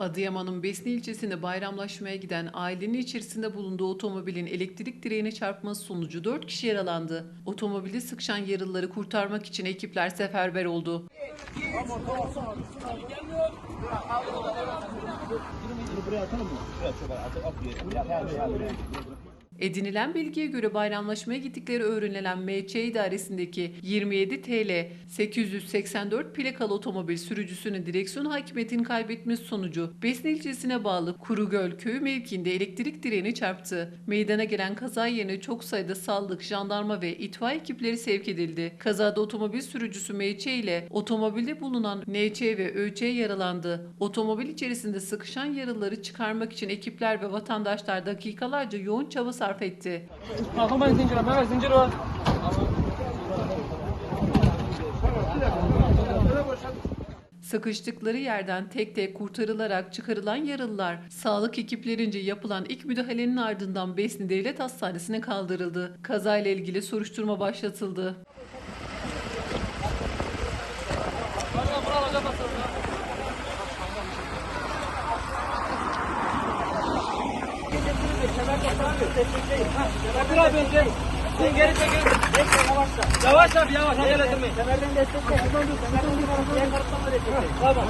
Adıyaman'ın Besni ilçesinde bayramlaşmaya giden ailenin içerisinde bulunduğu otomobilin elektrik direğine çarpması sonucu 4 kişi yaralandı. Otomobili sıkışan yaralıları kurtarmak için ekipler seferber oldu. Edinilen bilgiye göre bayramlaşmaya gittikleri öğrenilen MC idaresindeki 27 TL 884 plakalı otomobil sürücüsünün direksiyon hakimiyetini kaybetmesi sonucu Besni ilçesine bağlı Kurugöl köyü mevkiinde elektrik direğine çarptı. Meydana gelen kaza yerine çok sayıda sağlık, jandarma ve itfaiye ekipleri sevk edildi. Kazada otomobil sürücüsü MC ile otomobilde bulunan NC ve ÖC yaralandı. Otomobil içerisinde sıkışan yaralıları çıkarmak için ekipler ve vatandaşlar dakikalarca yoğun çaba sarf etti. Zincir var. Sıkıştıkları yerden tek tek kurtarılarak çıkarılan yaralılar sağlık ekiplerince yapılan ilk müdahalenin ardından Besni Devlet Hastanesi'ne kaldırıldı. Kazayla ilgili soruşturma başlatıldı. Bakın abi önce. Sen geri çekil. Yavaş abi yavaş. Acele etmeyin. Kemerden destek. Tamam.